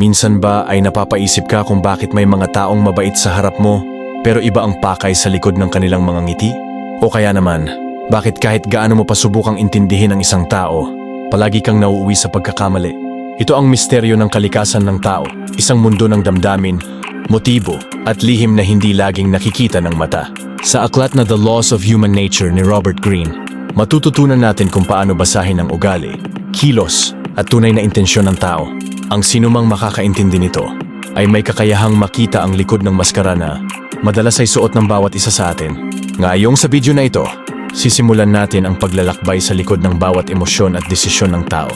Minsan ba ay napapaisip ka kung bakit may mga taong mabait sa harap mo pero iba ang pakay sa likod ng kanilang mga ngiti? O kaya naman, bakit kahit gaano mo pa subukang intindihin ang isang tao, palagi kang nauuwi sa pagkakamali? Ito ang misteryo ng kalikasan ng tao, isang mundo ng damdamin, motibo at lihim na hindi laging nakikita ng mata. Sa aklat na The Laws of Human Nature ni Robert Greene, matututunan natin kung paano basahin ang ugali, kilos at tunay na intensyon ng tao. Ang sinumang makakaintindi nito ay may kakayahang makita ang likod ng maskara na madalas ay suot ng bawat isa sa atin. Ngayong sa video na ito, sisimulan natin ang paglalakbay sa likod ng bawat emosyon at desisyon ng tao.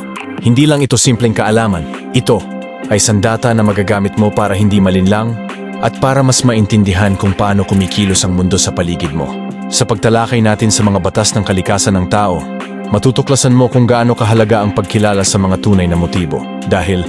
Hindi lang ito simpleng kaalaman, ito ay sandata na magagamit mo para hindi malinlang at para mas maintindihan kung paano kumikilos ang mundo sa paligid mo. Sa pagtalakay natin sa mga batas ng kalikasan ng tao, matutuklasan mo kung gaano kahalaga ang pagkilala sa mga tunay na motibo. Dahil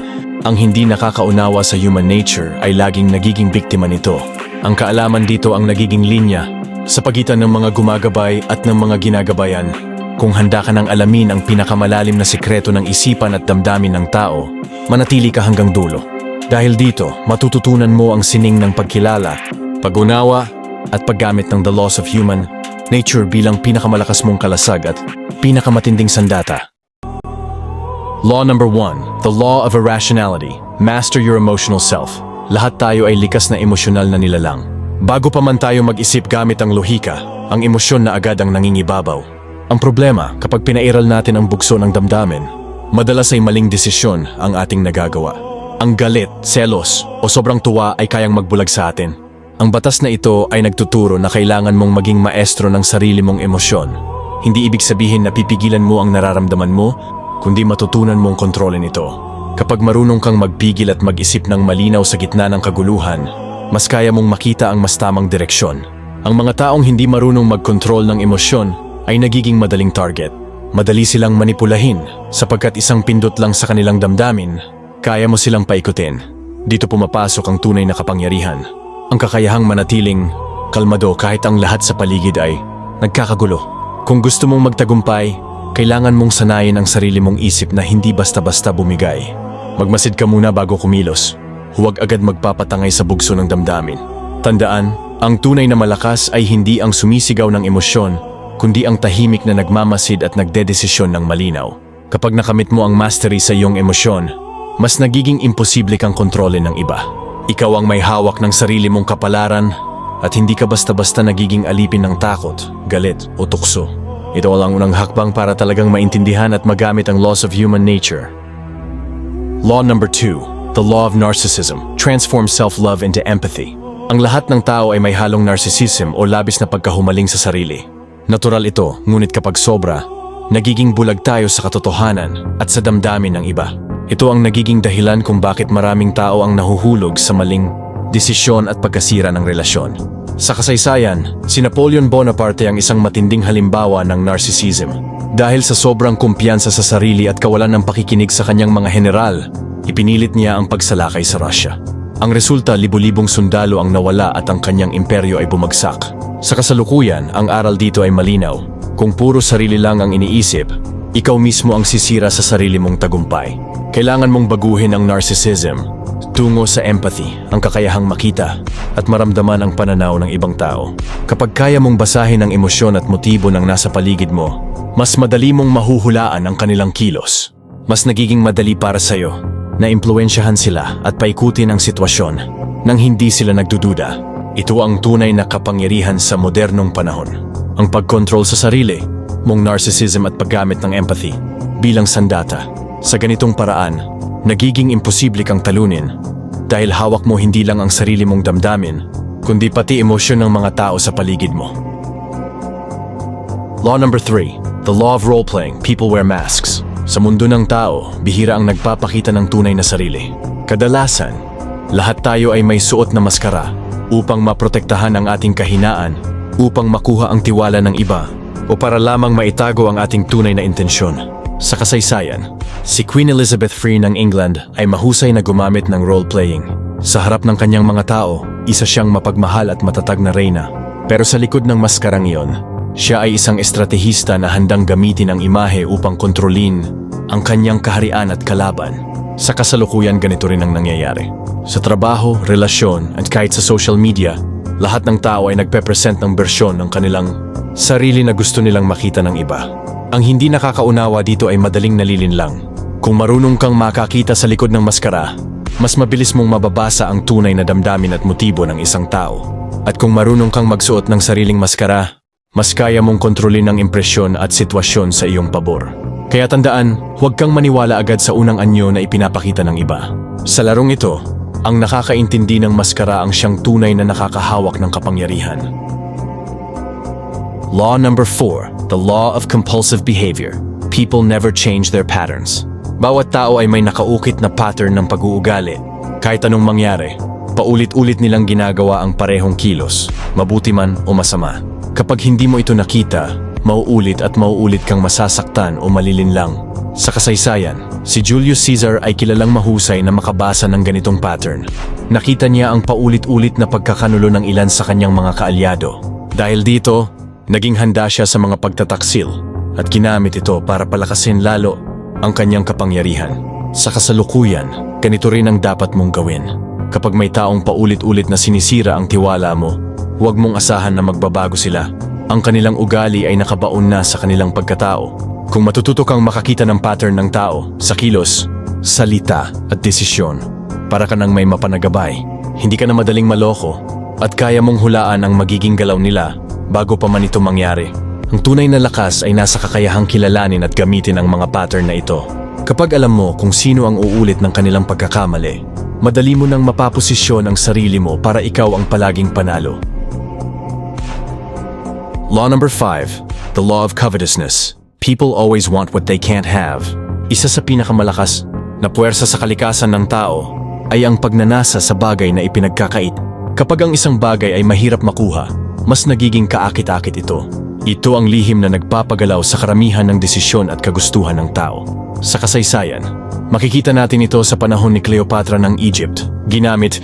ang hindi nakakaunawa sa human nature ay laging nagiging biktima nito. Ang kaalaman dito ang nagiging linya sa pagitan ng mga gumagabay at ng mga ginagabayan. Kung handa ka nang alamin ang pinakamalalim na sikreto ng isipan at damdamin ng tao, manatili ka hanggang dulo. Dahil dito, matututunan mo ang sining ng pagkilala, pag-unawa, at paggamit ng the laws of human nature bilang pinakamalakas mong kalasag at pinakamatinding sandata. Law number one, the law of irrationality. Master your emotional self. Lahat tayo ay likas na emosyonal na nilalang. Bago pa man tayo mag-isip gamit ang lohika, ang emosyon na agad ang nangingibabaw. Ang problema, kapag pinairal natin ang bugso ng damdamin, madalas ay maling desisyon ang ating nagagawa. Ang galit, selos, o sobrang tuwa ay kayang magbulag sa atin. Ang batas na ito ay nagtuturo na kailangan mong maging maestro ng sarili mong emosyon. Hindi ibig sabihin na pipigilan mo ang nararamdaman mo, kundi matutunan mong kontrolin ito. Kapag marunong kang magpigil at mag-isip ng malinaw sa gitna ng kaguluhan, mas kaya mong makita ang mas tamang direksyon. Ang mga taong hindi marunong mag-control ng emosyon ay nagiging madaling target. Madali silang manipulahin sapagkat isang pindot lang sa kanilang damdamin, kaya mo silang paikutin. Dito pumapasok ang tunay na kapangyarihan. Ang kakayahang manatiling kalmado kahit ang lahat sa paligid ay nagkakagulo. Kung gusto mong magtagumpay, kailangan mong sanayin ang sarili mong isip na hindi basta-basta bumigay. Magmasid ka muna bago kumilos. Huwag agad magpapatangay sa bugso ng damdamin. Tandaan, ang tunay na malakas ay hindi ang sumisigaw ng emosyon, kundi ang tahimik na nagmamasid at nagdedesisyon ng malinaw. Kapag nakamit mo ang mastery sa iyong emosyon, mas nagiging imposible kang kontrolin ng iba. Ikaw ang may hawak ng sarili mong kapalaran at hindi ka basta-basta nagiging alipin ng takot, galit o tukso. Ito ang unang hakbang para talagang maintindihan at magamit ang laws of human nature. Law number two, the law of narcissism, transforms self-love into empathy. Ang lahat ng tao ay may halong narcissism o labis na pagkahumaling sa sarili. Natural ito, ngunit kapag sobra, nagiging bulag tayo sa katotohanan at sa damdamin ng iba. Ito ang nagiging dahilan kung bakit maraming tao ang nahuhulog sa maling desisyon at pagkasira ng relasyon. Sa kasaysayan, si Napoleon Bonaparte ang isang matinding halimbawa ng narcissism. Dahil sa sobrang kumpiyansa sa sarili at kawalan ng pakikinig sa kanyang mga general, ipinilit niya ang pagsalakay sa Russia. Ang resulta, libu-libong sundalo ang nawala at ang kanyang imperyo ay bumagsak. Sa kasalukuyan, ang aral dito ay malinaw. Kung puro sarili lang ang iniisip, ikaw mismo ang sisira sa sarili mong tagumpay. Kailangan mong baguhin ang narcissism tungo sa empathy, ang kakayahang makita at maramdaman ang pananaw ng ibang tao. Kapag kaya mong basahin ang emosyon at motibo ng nasa paligid mo, mas madali mong mahuhulaan ang kanilang kilos. Mas nagiging madali para sa'yo na impluensyahan sila at paikutin ang sitwasyon nang hindi sila nagdududa. Ito ang tunay na kapangyarihan sa modernong panahon. Ang pagkontrol sa sarili, mong narcissism at paggamit ng empathy bilang sandata. Sa ganitong paraan, nagiging imposible kang talunin dahil hawak mo hindi lang ang sarili mong damdamin, kundi pati emosyon ng mga tao sa paligid mo. Law number 3. The law of role-playing, people wear masks. Sa mundo ng tao, bihira ang nagpapakita ng tunay na sarili. Kadalasan, lahat tayo ay may suot na maskara upang maprotektahan ang ating kahinaan, upang makuha ang tiwala ng iba, o para lamang maitago ang ating tunay na intensyon. Sa kasaysayan, si Queen Elizabeth III ng England ay mahusay na gumamit ng role-playing. Sa harap ng kanyang mga tao, isa siyang mapagmahal at matatag na reyna. Pero sa likod ng maskarang iyon, siya ay isang estratehista na handang gamitin ang imahe upang kontrolin ang kanyang kaharian at kalaban. Sa kasalukuyan ganito rin ang nangyayari. Sa trabaho, relasyon, at kahit sa social media, lahat ng tao ay nagpe-present ng bersyon ng kanilang sarili na gusto nilang makita ng iba. Ang hindi nakakaunawa dito ay madaling nalilinlang. Kung marunong kang makakita sa likod ng maskara, mas mabilis mong mababasa ang tunay na damdamin at motibo ng isang tao. At kung marunong kang magsuot ng sariling maskara, mas kaya mong kontrolin ang impresyon at sitwasyon sa iyong pabor. Kaya tandaan, huwag kang maniwala agad sa unang anyo na ipinapakita ng iba. Sa larong ito, ang nakakaintindi ng maskara ang siyang tunay na nakakahawak ng kapangyarihan. Law number 4, the law of compulsive behavior. People never change their patterns. Bawat tao ay may nakaukit na pattern ng pag-uugali. Kahit anong mangyari, paulit-ulit nilang ginagawa ang parehong kilos, mabuti man o masama. Kapag hindi mo ito nakita, mauulit at mauulit kang masasaktan o malilinlang. Sa kasaysayan, si Julius Caesar ay kilalang mahusay na makabasa ng ganitong pattern. Nakita niya ang paulit-ulit na pagkakanulo ng ilan sa kanyang mga kaalyado. Dahil dito, naging handa siya sa mga pagtataksil at ginamit ito para palakasin lalo ang kanyang kapangyarihan. Sa kasalukuyan, ganito rin ang dapat mong gawin. Kapag may taong paulit-ulit na sinisira ang tiwala mo, huwag mong asahan na magbabago sila. Ang kanilang ugali ay nakabaon na sa kanilang pagkatao. Kung matututo kang makakita ng pattern ng tao sa kilos, salita at desisyon, para ka nang may mapanagabay. Hindi ka na madaling maloko at kaya mong hulaan ang magiging galaw nila bago pa man ito mangyari. Ang tunay na lakas ay nasa kakayahang kilalanin at gamitin ang mga pattern na ito. Kapag alam mo kung sino ang uulit ng kanilang pagkakamali, madali mo nang mapaposisyon ang sarili mo para ikaw ang palaging panalo. Law number 5, the law of covetousness. People always want what they can't have. Isa sa pinakamalakas na puwersa sa kalikasan ng tao ay ang pagnanasa sa bagay na ipinagkakait. Kapag ang isang bagay ay mahirap makuha, mas nagiging kaakit-akit ito. Ito ang lihim na nagpapagalaw sa karamihan ng desisyon at kagustuhan ng tao. Sa kasaysayan, makikita natin ito sa panahon ni Cleopatra ng Egypt. Ginamit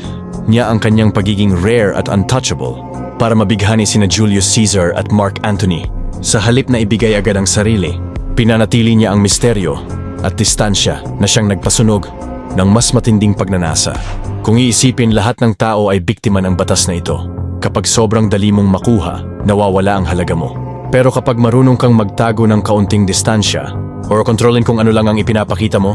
niya ang kanyang pagiging rare at untouchable para mabighani sina Julius Caesar at Mark Antony. Sa halip na ibigay agad ang sarili, pinanatili niya ang misteryo at distansya na siyang nagpasunog ng mas matinding pagnanasa. Kung iisipin lahat ng tao ay biktima ng batas na ito. Kapag sobrang dali mong makuha, nawawala ang halaga mo. Pero kapag marunong kang magtago ng kaunting distansya or kontrolin kung ano lang ang ipinapakita mo,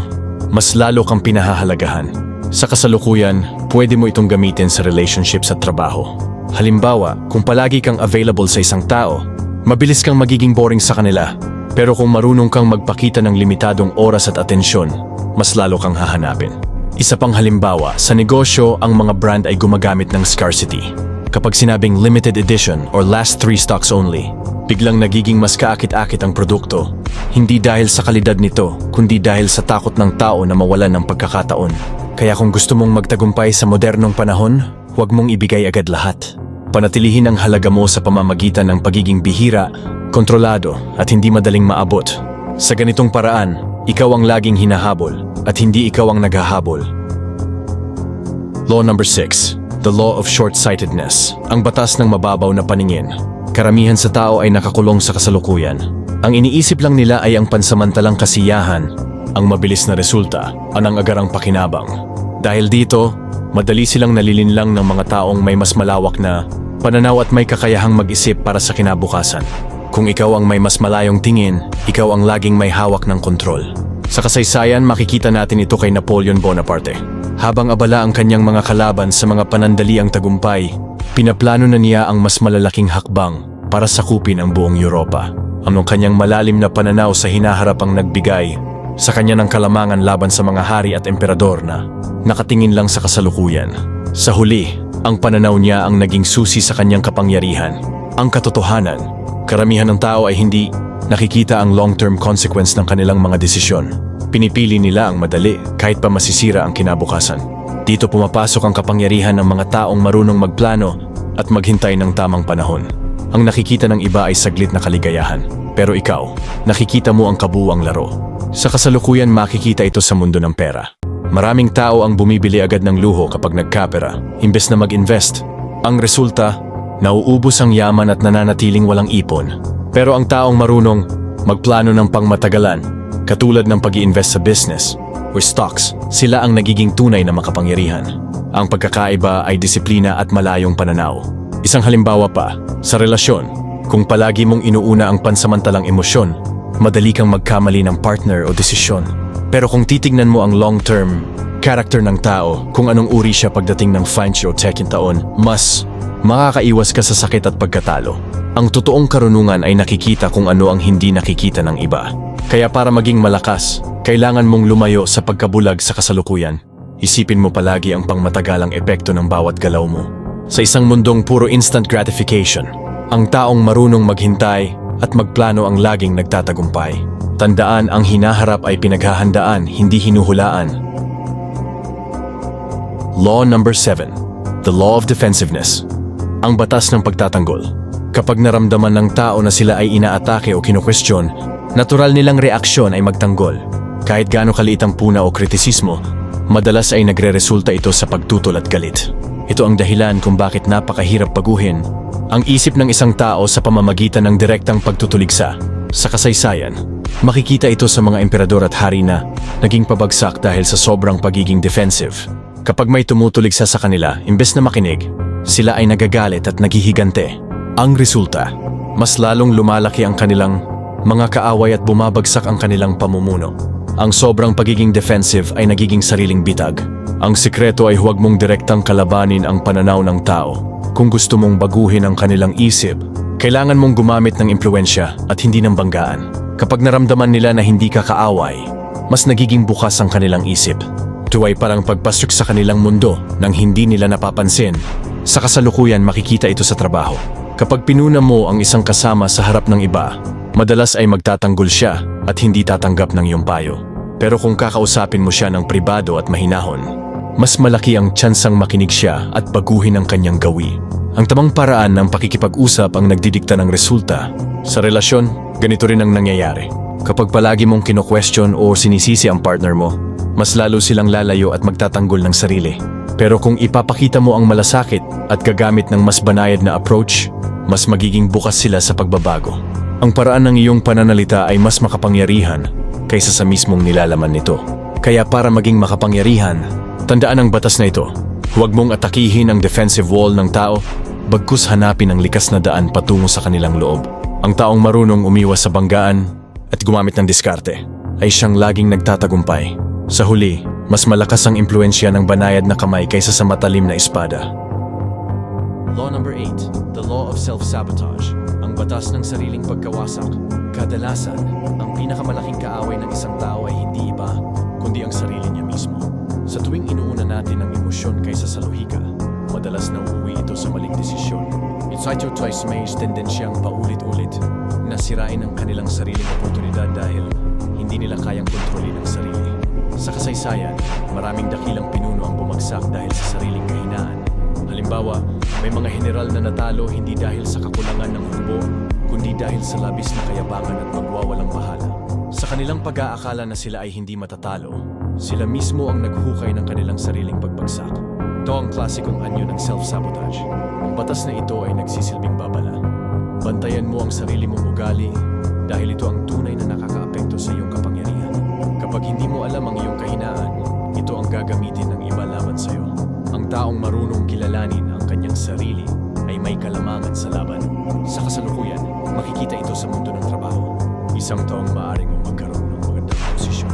mas lalo kang pinahahalagahan. Sa kasalukuyan, pwede mo itong gamitin sa relationships at trabaho. Halimbawa, kung palagi kang available sa isang tao, mabilis kang magiging boring sa kanila. Pero kung marunong kang magpakita ng limitadong oras at atensyon, mas lalo kang hahanapin. Isa pang halimbawa, sa negosyo, ang mga brand ay gumagamit ng scarcity. Kapag sinabing limited edition or last three stocks only, biglang nagiging mas kaakit-akit ang produkto. Hindi dahil sa kalidad nito, kundi dahil sa takot ng tao na mawalan ng pagkakataon. Kaya kung gusto mong magtagumpay sa modernong panahon, huwag mong ibigay agad lahat. Panatilihin ang halaga mo sa pamamagitan ng pagiging bihira, kontrolado at hindi madaling maabot. Sa ganitong paraan, ikaw ang laging hinahabol at hindi ikaw ang naghahabol. Law number 6, the law of short-sightedness, ang batas ng mababaw na paningin. Karamihan sa tao ay nakakulong sa kasalukuyan. Ang iniisip lang nila ay ang pansamantalang kasiyahan, ang mabilis na resulta, anang agarang pakinabang. Dahil dito, madali silang nalilinlang ng mga taong may mas malawak na pananaw at may kakayahang mag-isip para sa kinabukasan. Kung ikaw ang may mas malayong tingin, ikaw ang laging may hawak ng kontrol. Sa kasaysayan, makikita natin ito kay Napoleon Bonaparte. Habang abala ang kanyang mga kalaban sa mga panandaliang tagumpay, pinaplano na niya ang mas malalaking hakbang para sakupin ang buong Europa. Ang kanyang malalim na pananaw sa hinaharap ang nagbigay sa kanya ng kalamangan laban sa mga hari at emperador na nakatingin lang sa kasalukuyan. Sa huli, ang pananaw niya ang naging susi sa kanyang kapangyarihan. Ang katotohanan, karamihan ng tao ay hindi nakikita ang long-term consequence ng kanilang mga desisyon. Pinipili nila ang madali kahit pa masisira ang kinabukasan. Dito pumapasok ang kapangyarihan ng mga taong marunong magplano at maghintay ng tamang panahon. Ang nakikita ng iba ay saglit na kaligayahan. Pero ikaw, nakikita mo ang kabuuang laro. Sa kasalukuyan makikita ito sa mundo ng pera. Maraming tao ang bumibili agad ng luho kapag nagkapera, imbes na mag-invest. Ang resulta, nauubos ang yaman at nananatiling walang ipon. Pero ang taong marunong magplano ng pangmatagalan, katulad ng pag invest sa business or stocks, sila ang nagiging tunay na makapangyarihan. Ang pagkakaiba ay disiplina at malayong pananaw. Isang halimbawa pa, sa relasyon, kung palagi mong inuuna ang pansamantalang emosyon, madali kang magkamali ng partner o desisyon. Pero kung titignan mo ang long-term character ng tao, kung anong uri siya pagdating ng 5 o 10 taon, mas makakaiwas ka sa sakit at pagkatalo. Ang totoong karunungan ay nakikita kung ano ang hindi nakikita ng iba. Kaya para maging malakas, kailangan mong lumayo sa pagkabulag sa kasalukuyan. Isipin mo palagi ang pangmatagalang epekto ng bawat galaw mo. Sa isang mundong puro instant gratification, ang taong marunong maghintay at magplano ang laging nagtatagumpay. Tandaan ang hinaharap ay pinaghahandaan, hindi hinuhulaan. Law number 7. The Law of Defensiveness. Ang batas ng pagtatanggol. Kapag naramdaman ng tao na sila ay inaatake o kinukwestiyon, natural nilang reaksyon ay magtanggol. Kahit gaano kaliit ang puna o kritisismo, madalas ay nagre-resulta ito sa pagtutol at galit. Ito ang dahilan kung bakit napakahirap baguhin ang isip ng isang tao sa pamamagitan ng direktang pagtutuligsa. Sa kasaysayan, makikita ito sa mga emperador at hari na naging pabagsak dahil sa sobrang pagiging defensive. Kapag may tumutuligsa sa kanila, imbes na makinig, sila ay nagagalit at naghihigante. Ang resulta, mas lalong lumalaki ang kanilang mga kaaway at bumabagsak ang kanilang pamumuno. Ang sobrang pagiging defensive ay nagiging sariling bitag. Ang sikreto ay huwag mong direktang kalabanin ang pananaw ng tao. Kung gusto mong baguhin ang kanilang isip, kailangan mong gumamit ng impluensya at hindi ng banggaan. Kapag naramdaman nila na hindi ka kaaway, mas nagiging bukas ang kanilang isip. Ito ay parang pagpasok sa kanilang mundo nang hindi nila napapansin. Sa kasalukuyan makikita ito sa trabaho. Kapag pinuna mo ang isang kasama sa harap ng iba, madalas ay magtatanggol siya at hindi tatanggap ng iyong payo. Pero kung kakausapin mo siya ng pribado at mahinahon, mas malaki ang tsansang makinig siya at baguhin ang kanyang gawi. Ang tamang paraan ng pakikipag-usap ang nagdidikta ng resulta. Sa relasyon, ganito rin ang nangyayari. Kapag palagi mong kino-question o sinisisi ang partner mo, mas lalo silang lalayo at magtatanggol ng sarili. Pero kung ipapakita mo ang malasakit at gagamit ng mas banayad na approach, mas magiging bukas sila sa pagbabago. Ang paraan ng iyong pananalita ay mas makapangyarihan kaysa sa mismong nilalaman nito. Kaya para maging makapangyarihan, tandaan ang batas na ito. Huwag mong atakihin ang defensive wall ng tao, bagkus hanapin ang likas na daan patungo sa kanilang loob. Ang taong marunong umiwas sa banggaan at gumamit ng diskarte ay siyang laging nagtatagumpay. Sa huli, mas malakas ang impluensya ng banayad na kamay kaysa sa matalim na espada. Law number 8, the law of self-sabotage, ang batas ng sariling pagkawasak. Kadalasan, ang pinakamalaking kaaway ng isang tao ay hindi iba, kundi ang sarili niya mismo. Sa tuwing inuuna natin ang emosyon kaysa sa lohika, madalas na uuwi ito sa maling desisyon. Ito twice may tendensyang paulit-ulit na sirain ang kanilang sariling oportunidad dahil hindi nila kayang kontrolin ang sarili. Sa kasaysayan, maraming dakilang pinuno ang bumagsak dahil sa sariling kahinaan. Halimbawa, may mga general na natalo hindi dahil sa kakulangan ng hukbo, kundi dahil sa labis na kayabangan at magwawalang bahala. Sa kanilang pag-aakala na sila ay hindi matatalo, sila mismo ang naghukay ng kanilang sariling pagbagsak. Ito ang klasikong anyo ng self-sabotage. Ang batas na ito ay nagsisilbing babala. Bantayan mo ang sarili mong ugali dahil ito ang tunay na nakakaapekto sa iyong kapangyarihan. Kapag hindi mo alam ang iyong kahinaan, ito ang gagamitin ng iba laban sa iyo. Ang taong marunong kilalanin ang kanyang sarili ay may kalamangan sa laban. Sa kasalukuyan, makikita ito sa mundo ng trabaho. Isang taong maaaring mong magkaroon ng magandang posisyon.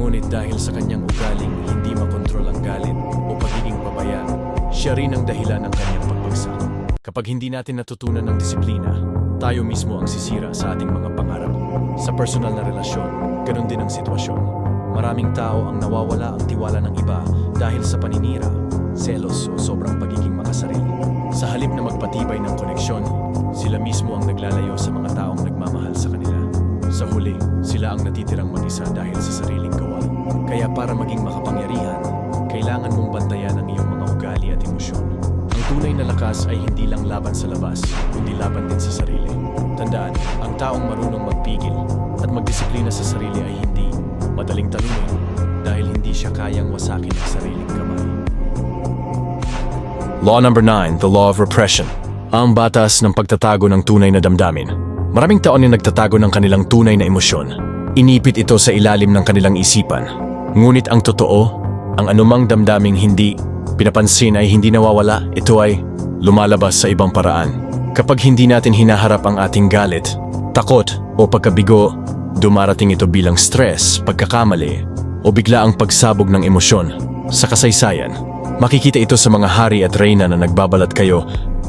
Ngunit dahil sa kanyang ugaling hindi makontrol ang galit o pagiging pabaya, siya rin ang dahilan ng kanyang pagbagsak. Kapag hindi natin natutunan ng disiplina, tayo mismo ang sisira sa ating mga pangarap. Sa personal na relasyon, ganun din ang sitwasyon. Maraming tao ang nawawala ang tiwala ng iba dahil sa paninira, selos o sobrang pagiging makasarili. Sa halip na magpatibay ng koneksyon, sila mismo ang naglalayo sa mga taong nagmamahal sa kanila. Sa huli, sila ang natitirang mag-isa dahil sa sariling gawa. Kaya para maging makapangyarihan, kailangan mong bantayan ang iyong mga ugali at emosyon. Ang tunay na lakas ay hindi lang laban sa labas, kundi laban din sa sarili. Tandaan, ang taong marunong magpigil at magdisiplina sa sarili ay hindi madaling talunin dahil hindi siya kayang wasakin ang sariling. Law number 9, the law of repression. Ang batas ng pagtatago ng tunay na damdamin. Maraming taon na nagtatago ng kanilang tunay na emosyon. Inipit ito sa ilalim ng kanilang isipan. Ngunit ang totoo, ang anumang damdaming hindi pinapansin ay hindi nawawala, ito ay lumalabas sa ibang paraan. Kapag hindi natin hinaharap ang ating galit, takot o pagkabigo, dumarating ito bilang stress, pagkakamali o bigla ang pagsabog ng emosyon. Sa kasaysayan, makikita ito sa mga hari at reyna na nagbabalat kayo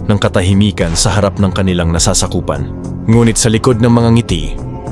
ng katahimikan sa harap ng kanilang nasasakupan. Ngunit sa likod ng mga ngiti,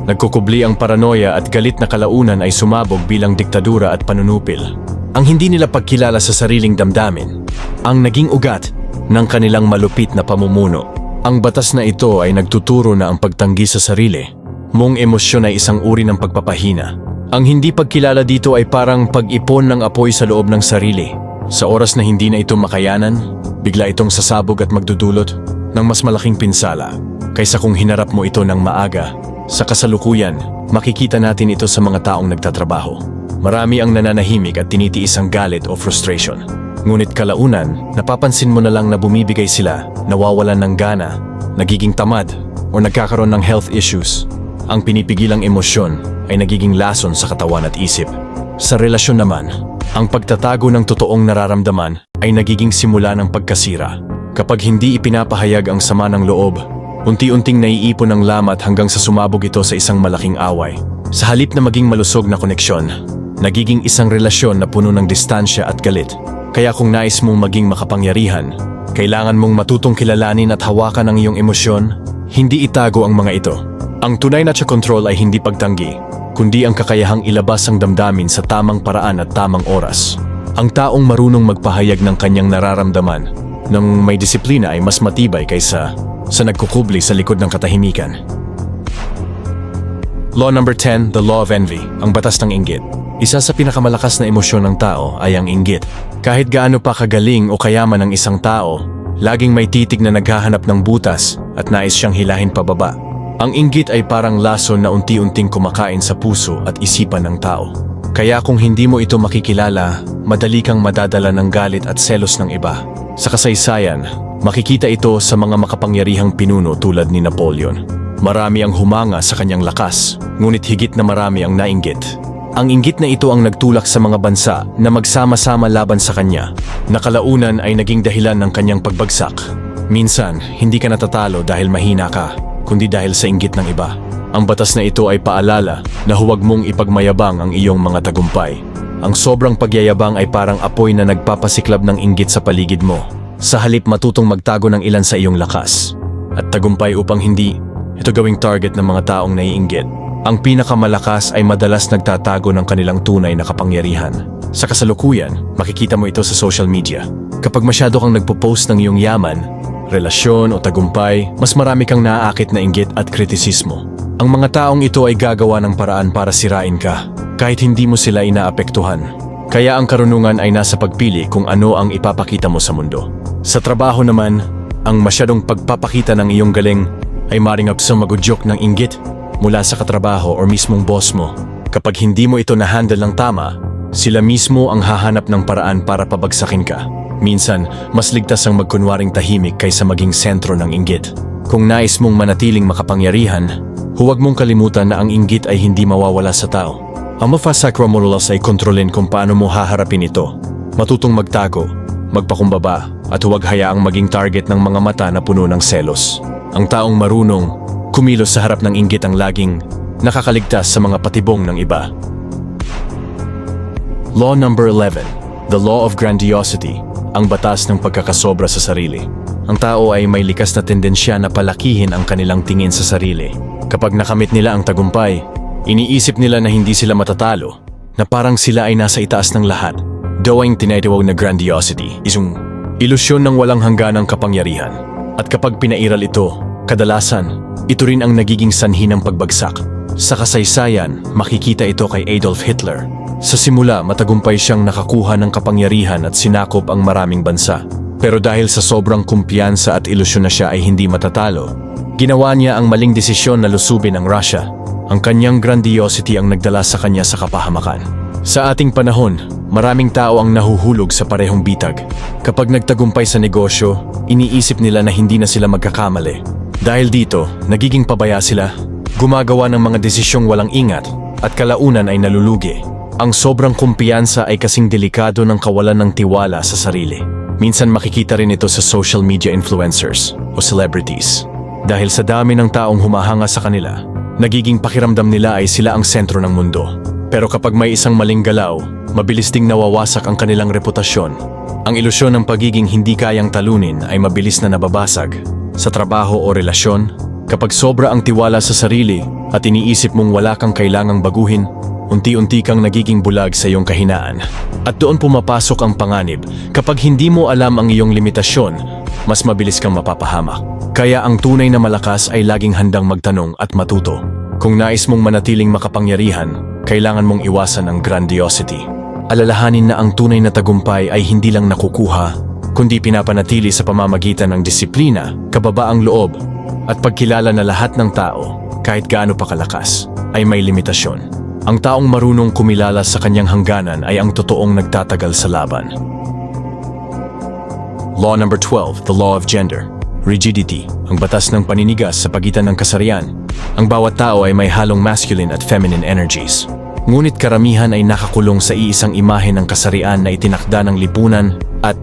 nagkukubli ang paranoia at galit na kalaunan ay sumabog bilang diktadura at panunupil. Ang hindi nila pagkilala sa sariling damdamin, ang naging ugat ng kanilang malupit na pamumuno. Ang batas na ito ay nagtuturo na ang pagtanggi sa sarili, mong emosyon ay isang uri ng pagpapahina. Ang hindi pagkilala dito ay parang pag-ipon ng apoy sa loob ng sarili. Sa oras na hindi na ito makayanan, bigla itong sasabog at magdudulot ng mas malaking pinsala kaysa kung hinarap mo ito ng maaga. Sa kasalukuyan, makikita natin ito sa mga taong nagtatrabaho. Marami ang nananahimik at tinitiis ang galit o frustration. Ngunit kalaunan, napapansin mo na lang na bumibigay sila, nawawalan ng gana, nagiging tamad, o nagkakaroon ng health issues. Ang pinipigilang emosyon ay nagiging lason sa katawan at isip. Sa relasyon naman, ang pagtatago ng totoong nararamdaman ay nagiging simula ng pagkasira. Kapag hindi ipinapahayag ang sama ng loob, unti-unting naiipon ang lamat hanggang sa sumabog ito sa isang malaking away. Sa halip na maging malusog na koneksyon, nagiging isang relasyon na puno ng distansya at galit. Kaya kung nais mong maging makapangyarihan, kailangan mong matutong kilalanin at hawakan ang iyong emosyon, hindi itago ang mga ito. Ang tunay na control ay hindi pagtanggi, kundi ang kakayahang ilabas ang damdamin sa tamang paraan at tamang oras. Ang taong marunong magpahayag ng kanyang nararamdaman ng may disiplina ay mas matibay kaysa sa nagkukubli sa likod ng katahimikan. Law number 10, the law of envy, ang batas ng inggit. Isa sa pinakamalakas na emosyon ng tao ay ang inggit. Kahit gaano pa kagaling o kayaman ng isang tao, laging may titig na naghahanap ng butas at nais siyang hilahin pababa. Ang inggit ay parang lason na unti-unting kumakain sa puso at isipan ng tao. Kaya kung hindi mo ito makikilala, madali kang madadala ng galit at selos ng iba. Sa kasaysayan, makikita ito sa mga makapangyarihang pinuno tulad ni Napoleon. Marami ang humanga sa kanyang lakas, ngunit higit na marami ang nainggit. Ang inggit na ito ang nagtulak sa mga bansa na magsama-sama laban sa kanya. Nakalaunan ay naging dahilan ng kanyang pagbagsak. Minsan, hindi ka natatalo dahil mahina ka, kundi dahil sa inggit ng iba. Ang batas na ito ay paalala na huwag mong ipagmayabang ang iyong mga tagumpay. Ang sobrang pagyayabang ay parang apoy na nagpapasiklab ng inggit sa paligid mo. Sa halip matutong magtago ng ilan sa iyong lakas. At tagumpay upang hindi ito gawing target ng mga taong naiinggit. Ang pinakamalakas ay madalas nagtatago ng kanilang tunay na kapangyarihan. Sa kasalukuyan, makikita mo ito sa social media. Kapag masyado kang nagpo-post ng iyong yaman, relasyon o tagumpay, mas marami kang naaakit na inggit at kritisismo. Ang mga taong ito ay gagawa ng paraan para sirain ka, kahit hindi mo sila inaapektuhan. Kaya ang karunungan ay nasa pagpili kung ano ang ipapakita mo sa mundo. Sa trabaho naman, ang masyadong pagpapakita ng iyong galing ay maring sa magudyok ng inggit mula sa katrabaho o mismong boss mo. Kapag hindi mo ito na-handle ng tama, sila mismo ang hahanap ng paraan para pabagsakin ka. Minsan, mas ligtas ang magkunwaring tahimik kaysa maging sentro ng inggit. Kung nais mong manatiling makapangyarihan, huwag mong kalimutan na ang inggit ay hindi mawawala sa tao. Ang mafasacromorolas ay kontrolin kung paano mo haharapin ito. Matutong magtago, magpakumbaba, at huwag hayaang maging target ng mga mata na puno ng selos. Ang taong marunong, kumilos sa harap ng inggit ang laging nakakaligtas sa mga patibong ng iba. Law number 11, the law of grandiosity, ang batas ng pagkakasobra sa sarili. Ang tao ay may likas na tendensya na palakihin ang kanilang tingin sa sarili. Kapag nakamit nila ang tagumpay, iniisip nila na hindi sila matatalo, na parang sila ay nasa itaas ng lahat. Daw ang tinatawag na grandiosity, isang ilusyon ng walang hangganang kapangyarihan. At kapag pinairal ito, kadalasan, ito rin ang nagiging sanhi ng pagbagsak. Sa kasaysayan, makikita ito kay Adolf Hitler. Sa simula, matagumpay siyang nakakuha ng kapangyarihan at sinakop ang maraming bansa. Pero dahil sa sobrang kumpiyansa at ilusyon na siya ay hindi matatalo, ginawa niya ang maling desisyon na lusubin ang Russia. Ang kanyang grandiosity ang nagdala sa kanya sa kapahamakan. Sa ating panahon, maraming tao ang nahuhulog sa parehong bitag. Kapag nagtagumpay sa negosyo, iniisip nila na hindi na sila magkakamali. Dahil dito, nagiging pabaya sila, gumagawa ng mga desisyong walang ingat, at kalaunan ay nalulugi. Ang sobrang kumpiyansa ay kasing delikado ng kawalan ng tiwala sa sarili. Minsan makikita rin ito sa social media influencers o celebrities. Dahil sa dami ng taong humahanga sa kanila, nagiging pakiramdam nila ay sila ang sentro ng mundo. Pero kapag may isang maling galaw, mabilis ding nawawasak ang kanilang reputasyon. Ang ilusyon ng pagiging hindi kayang talunin ay mabilis na nababasag. Sa trabaho o relasyon, kapag sobra ang tiwala sa sarili at iniisip mong wala kang kailangang baguhin, unti-unti kang nagiging bulag sa iyong kahinaan. At doon pumapasok ang panganib. Kapag hindi mo alam ang iyong limitasyon, mas mabilis kang mapapahamak. Kaya ang tunay na malakas ay laging handang magtanong at matuto. Kung nais mong manatiling makapangyarihan, kailangan mong iwasan ang grandiosity. Alalahanin na ang tunay na tagumpay ay hindi lang nakukuha, kundi pinapanatili sa pamamagitan ng disiplina, kababaang loob, at pagkilala na lahat ng tao, kahit gaano pa kalakas, ay may limitasyon. Ang taong marunong kumilala sa kanyang hangganan ay ang totoong nagtatagal sa laban. Law number 12, the law of gender. Rigidity, ang batas ng paninigas sa pagitan ng kasarian. Ang bawat tao ay may halong masculine at feminine energies. Ngunit karamihan ay nakakulong sa iisang imahe ng kasarian na itinakda ng lipunan at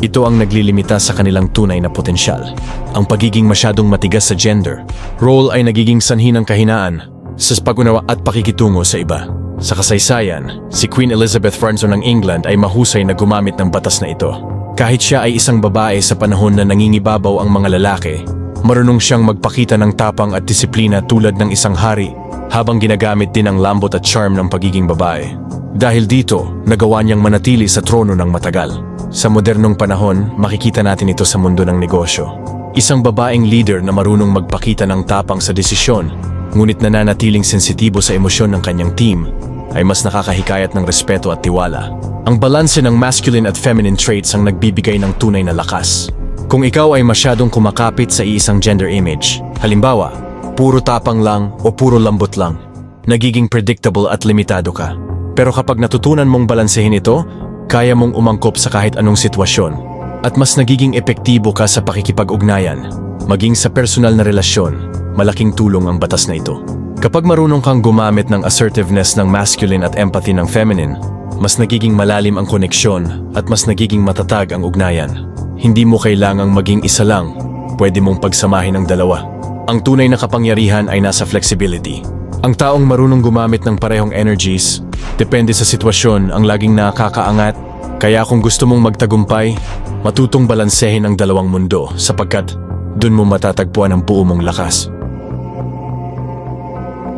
ito ang naglilimita sa kanilang tunay na potensyal. Ang pagiging masyadong matigas sa gender, role ay nagiging sanhi ng kahinaan sa pag-unawa at pakikitungo sa iba. Sa kasaysayan, si Queen Elizabeth Franzo ng England ay mahusay na gumamit ng batas na ito. Kahit siya ay isang babae sa panahon na nangingibabaw ang mga lalaki, marunong siyang magpakita ng tapang at disiplina tulad ng isang hari habang ginagamit din ang lambot at charm ng pagiging babae. Dahil dito, nagawa niyang manatili sa trono ng matagal. Sa modernong panahon, makikita natin ito sa mundo ng negosyo. Isang babaeng leader na marunong magpakita ng tapang sa desisyon, ngunit nananatiling sensitibo sa emosyon ng kanyang team, ay mas nakakahikayat ng respeto at tiwala. Ang balanse ng masculine at feminine traits ang nagbibigay ng tunay na lakas. Kung ikaw ay masyadong kumakapit sa iisang gender image, halimbawa, puro tapang lang o puro lambot lang, nagiging predictable at limitado ka. Pero kapag natutunan mong balansehin ito, kaya mong umangkop sa kahit anong sitwasyon at mas nagiging epektibo ka sa pakikipag-ugnayan. Maging sa personal na relasyon, malaking tulong ang batas na ito. Kapag marunong kang gumamit ng assertiveness ng masculine at empathy ng feminine, mas nagiging malalim ang koneksyon at mas nagiging matatag ang ugnayan. Hindi mo kailangang maging isa lang, pwede mong pagsamahin ang dalawa. Ang tunay na kapangyarihan ay nasa flexibility. Ang taong marunong gumamit ng parehong energies, depende sa sitwasyon ang laging nakakaangat. Kaya kung gusto mong magtagumpay, matutong balansehin ang dalawang mundo sapagkat dun mo matatagpuan ang buo mong lakas.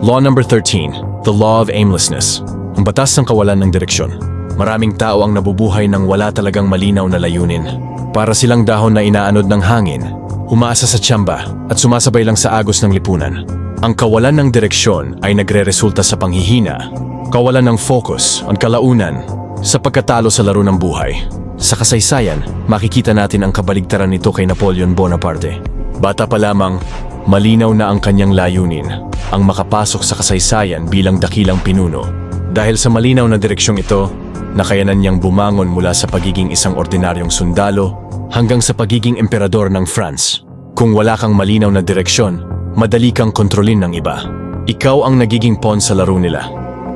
Law number 13, the law of aimlessness. Ang batas ng kawalan ng direksyon. Maraming tao ang nabubuhay ng wala talagang malinaw na layunin. Para silang dahon na inaanod ng hangin, umaasa sa tsamba at sumasabay lang sa agos ng lipunan. Ang kawalan ng direksyon ay nagre-resulta sa panghihina, kawalan ng focus at kalaunan sa pagkatalo sa laro ng buhay. Sa kasaysayan, makikita natin ang kabaligtaran nito kay Napoleon Bonaparte. Bata pa lamang, malinaw na ang kanyang layunin, ang makapasok sa kasaysayan bilang dakilang pinuno. Dahil sa malinaw na direksyong ito, nakayanan niyang bumangon mula sa pagiging isang ordinaryong sundalo hanggang sa pagiging emperador ng France. Kung wala kang malinaw na direksyon, madali kang kontrolin ng iba. Ikaw ang nagiging pawn sa laro nila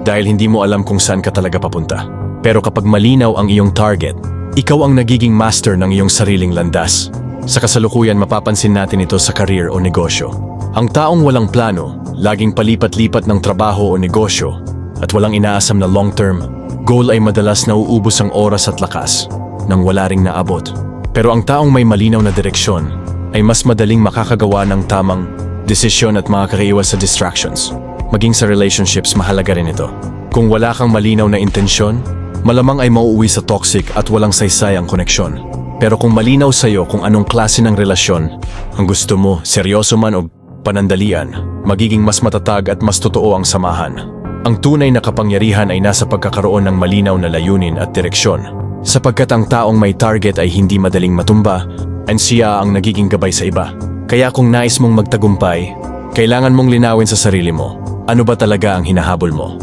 dahil hindi mo alam kung saan ka talaga papunta. Pero kapag malinaw ang iyong target, ikaw ang nagiging master ng iyong sariling landas. Sa kasalukuyan mapapansin natin ito sa career o negosyo. Ang taong walang plano, laging palipat-lipat ng trabaho o negosyo, at walang inaasam na long-term, goal ay madalas nauubos ang oras at lakas nang wala ring naabot. Pero ang taong may malinaw na direksyon ay mas madaling makakagawa ng tamang desisyon at makakaiwas sa distractions. Maging sa relationships mahalaga rin ito. Kung wala kang malinaw na intensyon, malamang ay mauuwi sa toxic at walang saysay ang koneksyon. Pero kung malinaw sa'yo kung anong klase ng relasyon ang gusto mo, seryoso man o panandalian, magiging mas matatag at mas totoo ang samahan. Ang tunay na kapangyarihan ay nasa pagkakaroon ng malinaw na layunin at direksyon. Sapagkat ang taong may target ay hindi madaling matumba, and siya ang nagiging gabay sa iba. Kaya kung nais mong magtagumpay, kailangan mong linawin sa sarili mo, ano ba talaga ang hinahabol mo?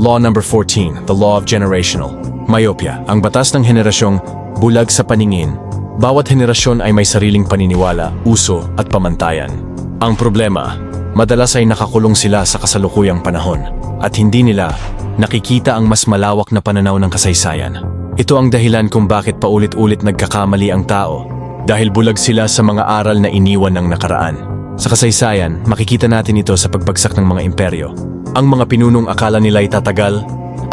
Law number 14, the law of generational. Myopia, ang batas ng henerasyong bulag sa paningin. Bawat henerasyon ay may sariling paniniwala, uso at pamantayan. Ang problema, madalas ay nakakulong sila sa kasalukuyang panahon at hindi nila nakikita ang mas malawak na pananaw ng kasaysayan. Ito ang dahilan kung bakit paulit-ulit nagkakamali ang tao dahil bulag sila sa mga aral na iniwan ng nakaraan. Sa kasaysayan, makikita natin ito sa pagbagsak ng mga imperyo. Ang mga pinunong akala nila ay tatagal,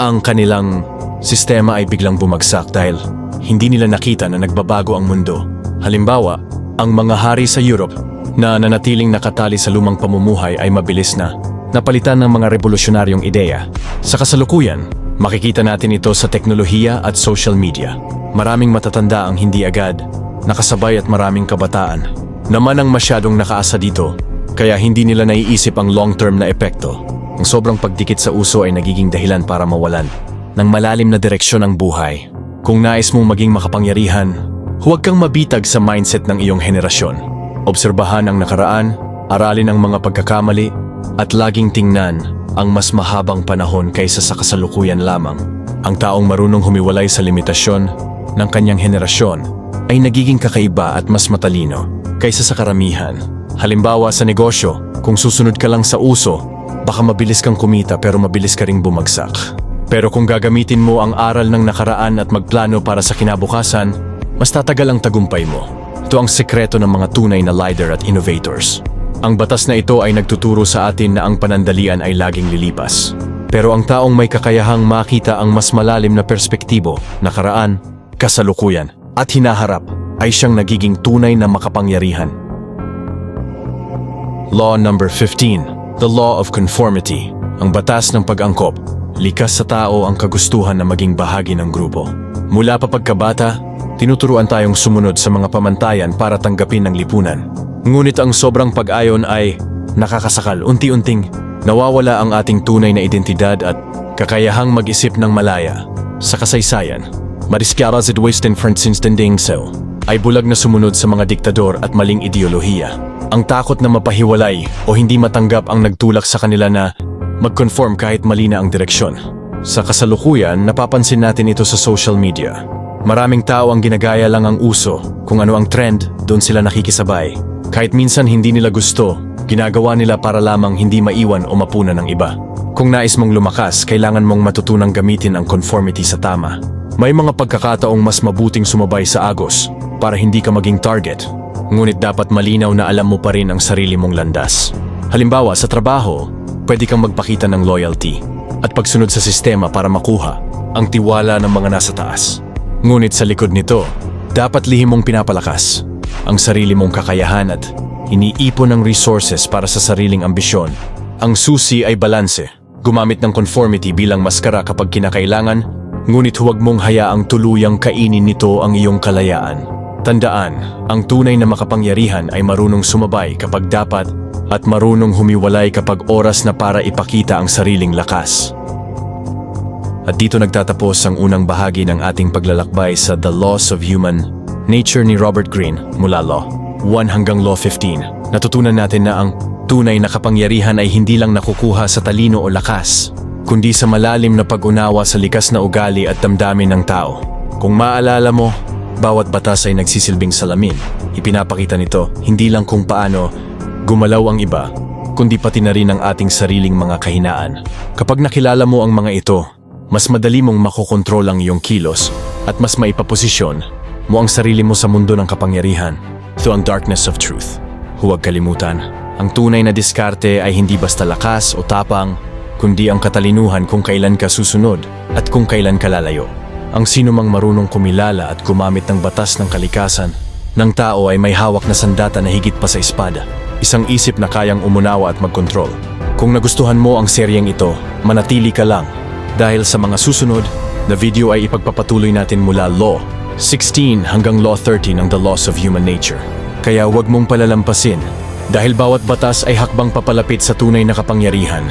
ang kanilang sistema ay biglang bumagsak dahil hindi nila nakita na nagbabago ang mundo. Halimbawa, ang mga hari sa Europe na nanatiling nakatali sa lumang pamumuhay ay mabilis na napalitan ng mga revolusyonaryong ideya. Sa kasalukuyan, makikita natin ito sa teknolohiya at social media. Maraming matatanda ang hindi agad, nakasabay at maraming kabataan. Naman ang masyadong nakaasa dito, kaya hindi nila naiisip ang long-term na epekto. Ang sobrang pagdikit sa uso ay nagiging dahilan para mawalan ng malalim na direksyon ang buhay. Kung nais mong maging makapangyarihan, huwag kang mabitag sa mindset ng iyong henerasyon. Obserbahan ang nakaraan, aralin ang mga pagkakamali, at laging tingnan ang mas mahabang panahon kaysa sa kasalukuyan lamang. Ang taong marunong humiwalay sa limitasyon ng kanyang henerasyon ay nagiging kakaiba at mas matalino kaysa sa karamihan. Halimbawa sa negosyo, kung susunod ka lang sa uso, baka mabilis kang kumita pero mabilis ka ring bumagsak. Pero kung gagamitin mo ang aral ng nakaraan at magplano para sa kinabukasan, mas tatagal ang tagumpay mo. Ito ang sekreto ng mga tunay na leader at innovators. Ang batas na ito ay nagtuturo sa atin na ang panandalian ay laging lilipas. Pero ang taong may kakayahang makita ang mas malalim na perspektibo, nakaraan, kasalukuyan, at hinaharap ay siyang nagiging tunay na makapangyarihan. Law number 15, the law of conformity, ang batas ng pag-angkop. Likas sa tao ang kagustuhan na maging bahagi ng grupo. Mula pa pagkabata, tinuturuan tayong sumunod sa mga pamantayan para tanggapin ng lipunan. Ngunit ang sobrang pag-ayon ay nakakasakal unti-unting nawawala ang ating tunay na identidad at kakayahang mag-isip ng malaya. Sa kasaysayan, Mariskara si Winston Francis Dingso ay bulag na sumunod sa mga diktador at maling ideolohiya. Ang takot na mapahiwalay o hindi matanggap ang nagtulak sa kanila na mag-conform kahit mali na ang direksyon. Sa kasalukuyan, napapansin natin ito sa social media. Maraming tao ang ginagaya lang ang uso, kung ano ang trend, doon sila nakikisabay. Kahit minsan hindi nila gusto, ginagawa nila para lamang hindi maiwan o mapuna ng iba. Kung nais mong lumakas, kailangan mong matutunang gamitin ang conformity sa tama. May mga pagkakataong mas mabuting sumabay sa agos para hindi ka maging target. Ngunit dapat malinaw na alam mo pa rin ang sarili mong landas. Halimbawa, sa trabaho, pwede kang magpakita ng loyalty at pagsunod sa sistema para makuha ang tiwala ng mga nasa taas. Ngunit sa likod nito, dapat lihim mong pinapalakas ang sarili mong kakayahan at iniipon ng resources para sa sariling ambisyon. Ang susi ay balanse, gumamit ng conformity bilang maskara kapag kinakailangan, ngunit huwag mong hayaang tuluyang kainin nito ang iyong kalayaan. Tandaan, ang tunay na makapangyarihan ay marunong sumabay kapag dapat at marunong humiwalay kapag oras na para ipakita ang sariling lakas. At dito nagtatapos ang unang bahagi ng ating paglalakbay sa The Laws of Human Nature ni Robert Greene mula Law 1 hanggang Law 15. Natutunan natin na ang tunay na kapangyarihan ay hindi lang nakukuha sa talino o lakas, kundi sa malalim na pag-unawa sa likas na ugali at damdamin ng tao. Kung maalala mo, bawat batas ay nagsisilbing salamin. Ipinapakita nito hindi lang kung paano gumalaw ang iba, kundi pati na rin ang ating sariling mga kahinaan. Kapag nakilala mo ang mga ito, mas madali mong makokontrol ang iyong kilos at mas maipaposisyon mo ang sarili mo sa mundo ng kapangyarihan through ang darkness of truth. Huwag kalimutan, ang tunay na diskarte ay hindi basta lakas o tapang, kundi ang katalinuhan kung kailan ka susunod at kung kailan ka lalayo. Ang sino mang marunong kumilala at gumamit ng batas ng kalikasan ng tao ay may hawak na sandata na higit pa sa espada. Isang isip na kayang umunawa at magkontrol. Kung nagustuhan mo ang seryeng ito, manatili ka lang dahil sa mga susunod na video ay ipagpapatuloy natin mula Law 16 hanggang Law 30 ng The Laws of Human Nature. Kaya huwag mong palalampasin dahil bawat batas ay hakbang papalapit sa tunay na kapangyarihan